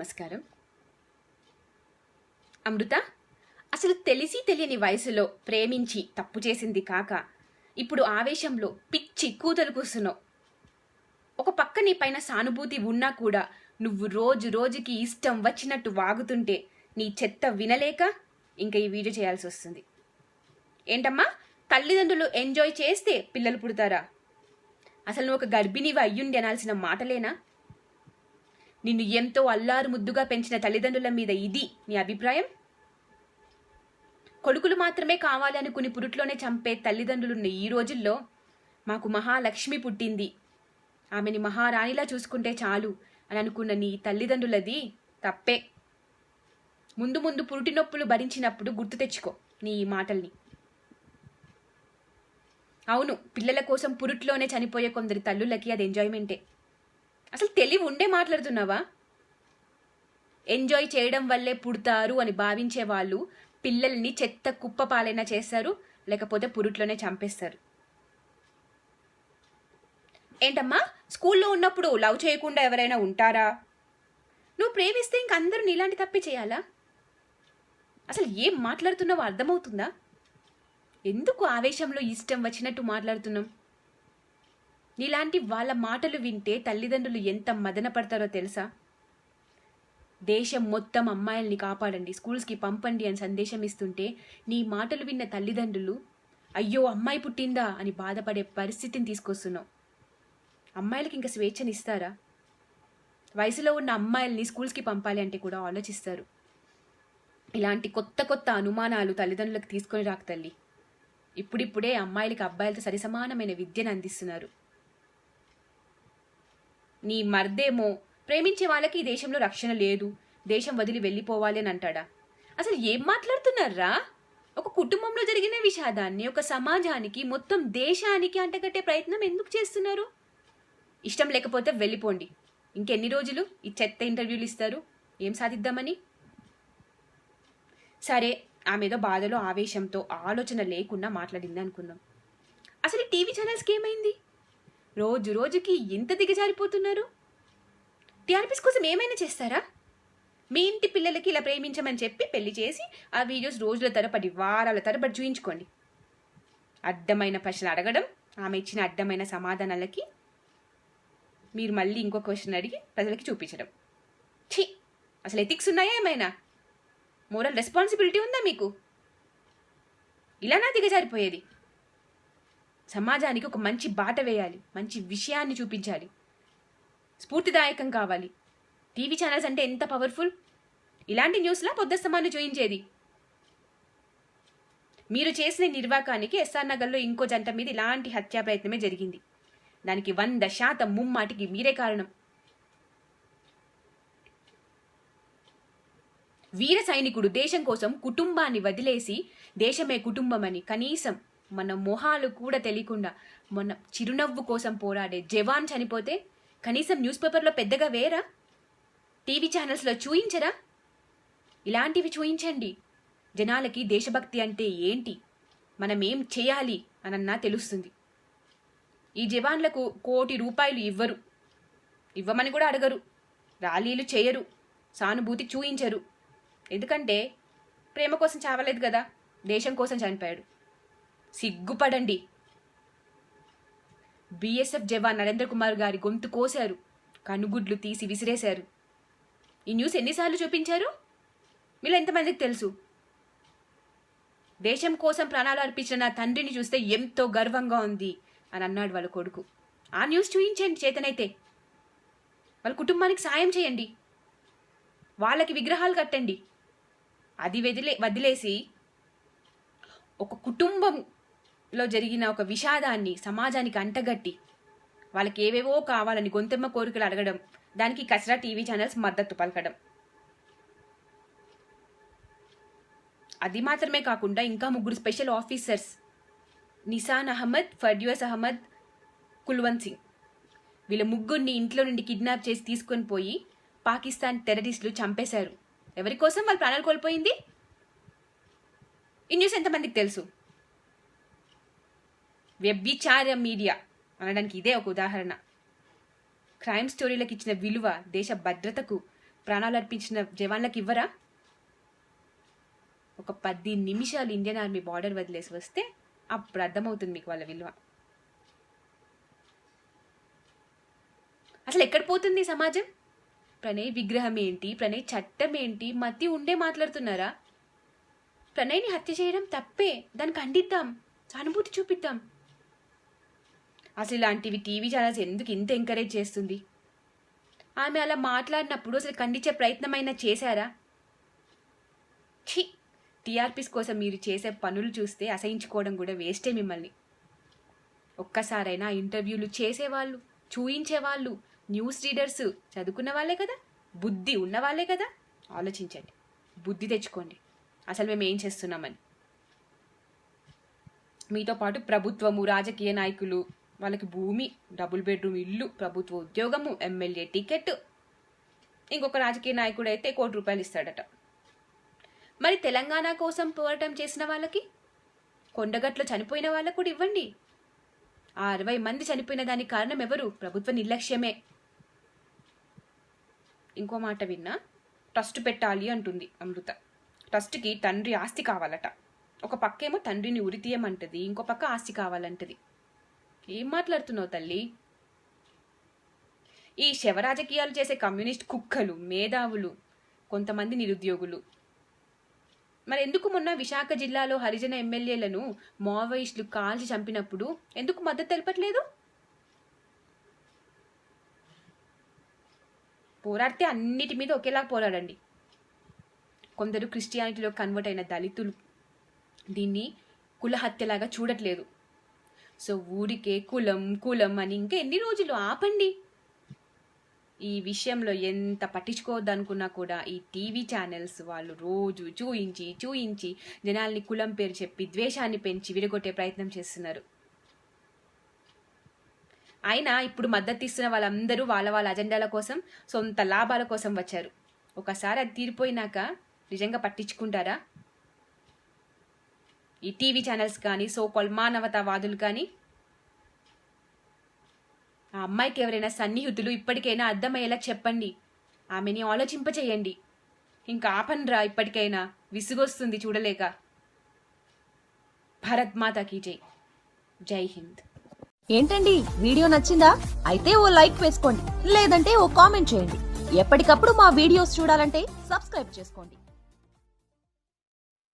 నమస్కారం. అమృత అసలు తెలిసి తెలియని వయసులో ప్రేమించి తప్పు చేసింది కాక ఇప్పుడు ఆవేశంలో పిచ్చి కూతలు కూస్తున్నావు ఒక పక్క నీ పైన సానుభూతి ఉన్నా కూడా నువ్వు రోజు రోజుకి ఇష్టం వచ్చినట్టు వాగుతుంటే నీ చెత్త వినలేక ఇంకా ఈ వీడియో చేయాల్సి వస్తుంది. ఏంటమ్మా? తల్లిదండ్రులు ఎంజాయ్ చేస్తే పిల్లలు పుడతారా? అసలు నువ్వు ఒక గర్భిణివి అయ్యుండి అనాల్సిన మాటలేనా? నిన్ను ఎంతో అల్లారు ముద్దుగా పెంచిన తల్లిదండ్రుల మీద ఇది నీ అభిప్రాయం? కొడుకులు మాత్రమే కావాలనుకుని పురుట్లోనే చంపే తల్లిదండ్రులున్న ఈ రోజుల్లో మాకు మహాలక్ష్మి పుట్టింది. ఆమెని మహారాణిలా చూసుకుంటే చాలు అని అనుకున్న నీ తల్లిదండ్రులది తప్పే. ముందు ముందు పురుటి నొప్పులు భరించినప్పుడు గుర్తు తెచ్చుకో నీ ఈ మాటల్ని. అవును పిల్లల కోసం పురుట్లోనే చనిపోయే కొందరి తల్లులకి అది ఎంజాయ్మెంటే అసలు తెలివి ఉండే మాట్లాడుతున్నావా? ఎంజాయ్ చేయడం వల్లే పుడతారు అని భావించే వాళ్ళు పిల్లల్ని చెత్త కుప్ప పాలైనా చేస్తారు లేకపోతే పురుట్లోనే చంపేస్తారు. ఏంటమ్మా? స్కూల్లో ఉన్నప్పుడు లవ్ చేయకుండా ఎవరైనా ఉంటారా? నువ్వు ప్రేమిస్తే ఇంకందరూ నీలాంటి తప్పి చేయాలా? అసలు ఏం మాట్లాడుతున్నావో అర్థమవుతుందా? ఎందుకు ఆవేశంలో ఇష్టం వచ్చినట్టు మాట్లాడుతున్నాం? నీలాంటి వాళ్ళ మాటలు వింటే తల్లిదండ్రులు ఎంత మదన పడతారో తెలుసా? దేశం మొత్తం అమ్మాయిల్ని కాపాడండి స్కూల్స్కి పంపండి అని సందేశం ఇస్తుంటే నీ మాటలు విన్న తల్లిదండ్రులు అయ్యో అమ్మాయి పుట్టిందా? అని బాధపడే పరిస్థితిని తీసుకొస్తున్నావు. అమ్మాయిలకి ఇంకా స్వేచ్ఛని ఇస్తారా? వయసులో ఉన్న అమ్మాయిల్ని స్కూల్స్కి పంపాలి అంటే కూడా ఆలోచిస్తారు. ఇలాంటి కొత్త కొత్త అనుమానాలు తల్లిదండ్రులకు తీసుకొని రాక తల్లి. ఇప్పుడిప్పుడే అమ్మాయిలకి అబ్బాయిలతో సరిసమానమైన విద్యను అందిస్తున్నారు. నీ మర్దేమో. ప్రేమించే వాళ్ళకి ఈ దేశంలో రక్షణ లేదు. దేశం వదిలి వెళ్ళిపోవాలి అని అంటాడా? అసలు ఏం మాట్లాడుతున్నారా? ఒక కుటుంబంలో జరిగిన విషాదాన్ని ఒక సమాజానికి మొత్తం దేశానికి అంటగట్టే ప్రయత్నం ఎందుకు చేస్తున్నారు? ఇష్టం లేకపోతే వెళ్ళిపోండి. ఇంకెన్ని రోజులు ఈ చెత్త ఇంటర్వ్యూలు ఇస్తారు? ఏం సాధిద్దామని? సరే ఆమె ఏదో బాధలో ఆవేశంతో ఆలోచన లేకుండా మాట్లాడింది అనుకుందాం అసలు టీవీ ఛానల్స్కి ఏమైంది? రోజు రోజుకి ఎంత దిగజారిపోతున్నారు? టీఆర్పీస్ కోసం ఏమైనా చేస్తారా? మీ ఇంటి పిల్లలకి ఇలా ప్రేమించమని చెప్పి పెళ్ళి చేసి ఆ వీడియోస్ రోజుల తరబడి వారాల తరబడి చూయించుకోండి. అడ్డమైన ప్రశ్నలు అడగడం ఆమె ఇచ్చిన అడ్డమైన సమాధానాలకి మీరు మళ్ళీ ఇంకో క్వశ్చన్ అడిగి ప్రజలకి చూపించడం. ఛీ! అసలు ఎథిక్స్ ఉన్నాయా ఏమైనా? మోరల్ రెస్పాన్సిబిలిటీ ఉందా మీకు? ఇలానా దిగజారిపోయేది. సమాజానికి ఒక మంచి బాట వేయాలి మంచి విషయాన్ని చూపించాలి. స్ఫూర్తిదాయకం కావాలి. టీవీ ఛానల్స్ అంటే ఎంత పవర్ఫుల్ ఇలాంటి న్యూస్లా పొద్దస్తమాన్ని చూయించేది. మీరు చేసిన నిర్వాకానికి ఎస్ఆర్ నగర్లో ఇంకో జంట మీద ఇలాంటి హత్యా ప్రయత్నమే జరిగింది. దానికి వంద శాతం ముమ్మాటికి మీరే కారణం. వీర సైనికుడు దేశం కోసం కుటుంబాన్ని వదిలేసి దేశమే కుటుంబమని కనీసం మన మొహాలు కూడా తెలియకుండా మన చిరునవ్వు కోసం పోరాడే జవాన్ చనిపోతే కనీసం న్యూస్ పేపర్లో పెద్దగా వేరా టీవీ ఛానల్స్లో చూయించరా? ఇలాంటివి చూయించండి. జనాలకి దేశభక్తి అంటే ఏంటి? మనం ఏం చేయాలి అనన్నా తెలుస్తుంది. ఈ జవాన్లకు కోటి రూపాయలు ఇవ్వరు. ఇవ్వమని కూడా అడగరు. ర్యాలీలు చేయరు. సానుభూతి చూయించరు. ఎందుకంటే ప్రేమ కోసం చావలేదు కదా. దేశం కోసం చనిపోయాడు. సిగ్గుపడండి. బీఎస్ఎఫ్ జవాన్ నరేంద్ర కుమార్ గారి గొంతు కోశారు. కనుగుడ్లు తీసి విసిరేశారు. ఈ న్యూస్ ఎన్నిసార్లు చూపించారు? మీరు ఎంతమందికి తెలుసు? దేశం కోసం ప్రాణాలు అర్పించిన నా తండ్రిని చూస్తే ఎంతో గర్వంగా ఉంది అని అన్నాడు వాళ్ళ కొడుకు. ఆ న్యూస్ చూయించండి చేతనైతే. వాళ్ళ కుటుంబానికి సాయం చేయండి. వాళ్ళకి విగ్రహాలు కట్టండి. అది వదిలే వదిలేసి ఒక కుటుంబం లో జరిగిన ఒక విషాదాన్ని సమాజానికి అంటగట్టి వాళ్ళకి ఏవేవో కావాలని గొంతెమ్మ కోరికలు అడగడం దానికి కసరా టీవీ ఛానల్స్ మద్దతు పలకడం. అది మాత్రమే కాకుండా ఇంకా ముగ్గురు స్పెషల్ ఆఫీసర్స్ నిసాన్ అహ్మద్ ఫర్డ్యూస్ అహ్మద్ కుల్వంత్ సింగ్. వీళ్ళ ముగ్గురిని ఇంట్లో నుండి కిడ్నాప్ చేసి తీసుకొని పోయి పాకిస్తాన్ టెర్రరిస్టులు చంపేశారు. ఎవరి కోసం వాళ్ళ ప్రాణాలు కోల్పోయింది? ఈ న్యూస్ ఎంతమందికి తెలుసు? వ్యభిచార మీడియా అనడానికి ఇదే ఒక ఉదాహరణ. క్రైమ్ స్టోరీలకు ఇచ్చిన విలువ దేశ భద్రతకు ప్రాణాలు అర్పించిన జవాన్లకు ఇవ్వరా? ఒక పది నిమిషాలు ఇండియన్ ఆర్మీ బార్డర్ వదిలేసి వస్తే అప్పుడు అర్థమవుతుంది మీకు వాళ్ళ విలువ. అసలు ఎక్కడ పోతుంది సమాజం? ప్రణయ్ విగ్రహం ఏంటి? ప్రణయ్ చట్టం ఏంటి? మతి ఉండే మాట్లాడుతున్నారా? ప్రణయ్ని హత్య చేయడం తప్పే. దాన్ని ఖండిద్దాం సానుభూతి చూపిద్దాం. అసలు ఇలాంటివి టీవీ ఛానల్స్ ఎందుకు ఇంత ఎంకరేజ్ చేస్తుంది? ఆమె అలా మాట్లాడినప్పుడు అసలు ఖండించే ప్రయత్నమైనా చేశారా? ఛీ! టీఆర్పీస్ కోసం మీరు చేసే పనులు చూస్తే అసహించుకోవడం కూడా వేస్టే మిమ్మల్ని. ఒక్కసారైనా ఇంటర్వ్యూలు చేసేవాళ్ళు చూయించేవాళ్ళు న్యూస్ రీడర్స్ చదువుకున్న వాళ్ళే కదా? బుద్ధి ఉన్నవాళ్ళే కదా? ఆలోచించండి. బుద్ధి తెచ్చుకోండి. అసలు మేము ఏం చేస్తున్నామని. మీతో పాటు ప్రభుత్వము రాజకీయ నాయకులు వాళ్ళకి భూమి డబుల్ బెడ్రూమ్ ఇల్లు ప్రభుత్వ ఉద్యోగము ఎమ్మెల్యే టికెట్. ఇంకొక రాజకీయ నాయకుడు అయితే కోటి రూపాయలు ఇస్తాడట. మరి తెలంగాణ కోసం పోరాటం చేసిన వాళ్ళకి? కొండగట్లో చనిపోయిన వాళ్ళకు కూడా ఇవ్వండి. ఆ అరవై మంది చనిపోయిన దానికి కారణం ఎవరు? ప్రభుత్వ నిర్లక్ష్యమే. ఇంకో మాట విన్నా? ట్రస్ట్ పెట్టాలి అంటుంది అమృత. ట్రస్ట్కి తండ్రి ఆస్తి కావాలట. ఒక పక్కేమో తండ్రిని ఉరి తీయమంటది ఇంకో పక్క ఆస్తి కావాలంటది. ఏం మాట్లాడుతున్నావు తల్లి? ఈ శవరాజకీయాలు చేసే కమ్యూనిస్ట్ కుక్కలు మేధావులు కొంతమంది నిరుద్యోగులు. మరి ఎందుకు మొన్న విశాఖ జిల్లాలో హరిజన ఎమ్మెల్యేలను మావోయిస్టులు కాల్చి చంపినప్పుడు ఎందుకు మద్దతు తెలపట్లేదు? పోరాడితే అన్నిటి మీద ఒకేలా పోరాడండి. కొందరు క్రిస్టియానిటీలో కన్వర్ట్ అయిన దళితులు. దీన్ని కుల హత్యలాగా చూడట్లేదు. సో ఊరికే కులం కులం అని ఇంకా ఎన్ని రోజులు ఆపండి. ఈ విషయంలో ఎంత పట్టించుకోవద్దనుకున్నా కూడా ఈ టీవీ ఛానల్స్ వాళ్ళు రోజు చూయించి చూయించి జనాల్ని కులం పేరు చెప్పి ద్వేషాన్ని పెంచి విడగొట్టే ప్రయత్నం చేస్తున్నారు. అయినా ఇప్పుడు మద్దతు ఇస్తున్న వాళ్ళందరూ వాళ్ళ వాళ్ళ అజెండాల కోసం సొంత లాభాల కోసం వచ్చారు. ఒకసారి అది తీరిపోయినాక నిజంగా పట్టించుకుంటారా? ఈ టీవీ ఛానల్స్ కానీ సోకాల్ మానవతావాదులు కానీ ఆ అమ్మాయికి ఎవరైనా సన్నిహితులు ఇప్పటికైనా అర్థమయ్యేలా చెప్పండి. ఆమెని ఆలోచింపచేయండి. ఇంకా ఆపన్రా ఇప్పటికైనా విసుగొస్తుంది చూడలేక. భారత్ మాతాకి జై. జై హింద్. ఏంటండి వీడియో నచ్చిందా? అయితే ఓ లైక్ వేసుకోండి లేదంటే ఓ కామెంట్ చేయండి. ఎప్పటికప్పుడు మా వీడియోస్ చూడాలంటే సబ్స్క్రైబ్ చేసుకోండి.